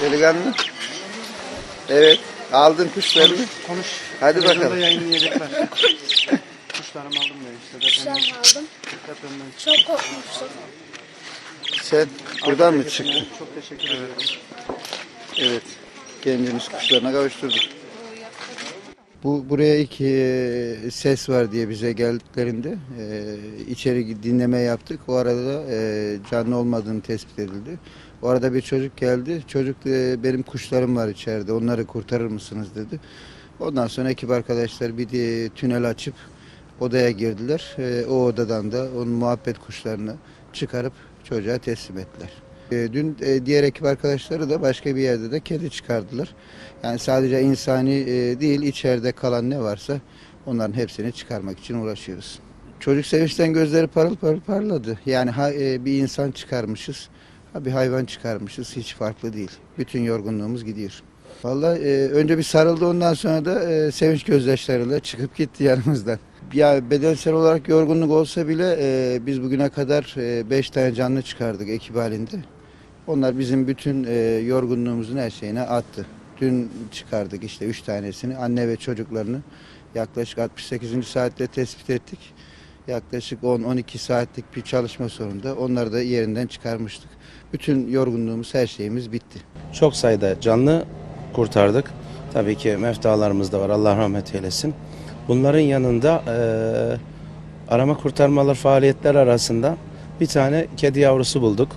Delikanlı. Evet. Aldın kuşlarını. Konuş. Hadi Televizyonda bakalım. yayınlayacaklar. Kuşlarımı aldım da işte Kuşlar depremden, aldım. depremden Çok korkmuştum. Sen buradan mı çıktın? Çok teşekkür ediyorum. Evet. Gencimiz kuşlarına kavuşturduk. Bu buraya ilk e, ses var diye bize geldiklerinde e, içeri dinleme yaptık. O arada da e, canlı olmadığını tespit edildi. O arada bir çocuk geldi. Çocuk e, benim kuşlarım var içeride. Onları kurtarır mısınız dedi. Ondan sonra ekip arkadaşlar bir de tünel açıp odaya girdiler. E, o odadan da onun muhabbet kuşlarını çıkarıp çocuğa teslim ettiler. E, Dün e, diğer ekip arkadaşları da başka bir yerde de kedi çıkardılar. Yani sadece insani e, değil içeride kalan ne varsa onların hepsini çıkarmak için uğraşıyoruz. Çocuk sevinçten gözleri parıl parıl parladı. Yani e, bir insan çıkarmışız, bir hayvan çıkarmışız hiç farklı değil. Bütün yorgunluğumuz gidiyor. Vallahi e, önce bir sarıldı ondan sonra da e, sevinç gözyaşlarıyla çıkıp gitti yanımızdan. Ya bedensel olarak yorgunluk olsa bile e, biz bugüne kadar 5 tane canlı çıkardık ekip halinde. Onlar bizim bütün e, yorgunluğumuzun her şeyine attı. Dün çıkardık işte 3 tanesini. Anne ve çocuklarını yaklaşık 68. saatte tespit ettik. Yaklaşık 10-12 saatlik bir çalışma sonunda onları da yerinden çıkarmıştık. Bütün yorgunluğumuz, her şeyimiz bitti. Çok sayıda canlı kurtardık. Tabii ki meftalarımız da var. Allah rahmet eylesin. Bunların yanında eee, arama kurtarmalar faaliyetler arasında bir tane kedi yavrusu bulduk.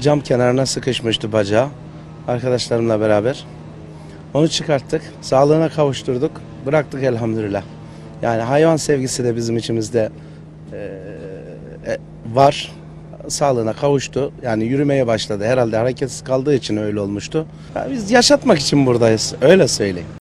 Cam kenarına sıkışmıştı bacağı. Arkadaşlarımla beraber. Onu çıkarttık. Sağlığına kavuşturduk. Bıraktık elhamdülillah. Yani hayvan sevgisi de bizim içimizde e, var. Sağlığına kavuştu. Yani yürümeye başladı. Herhalde hareketsiz kaldığı için öyle olmuştu. Ya biz yaşatmak için buradayız. Öyle söyleyeyim.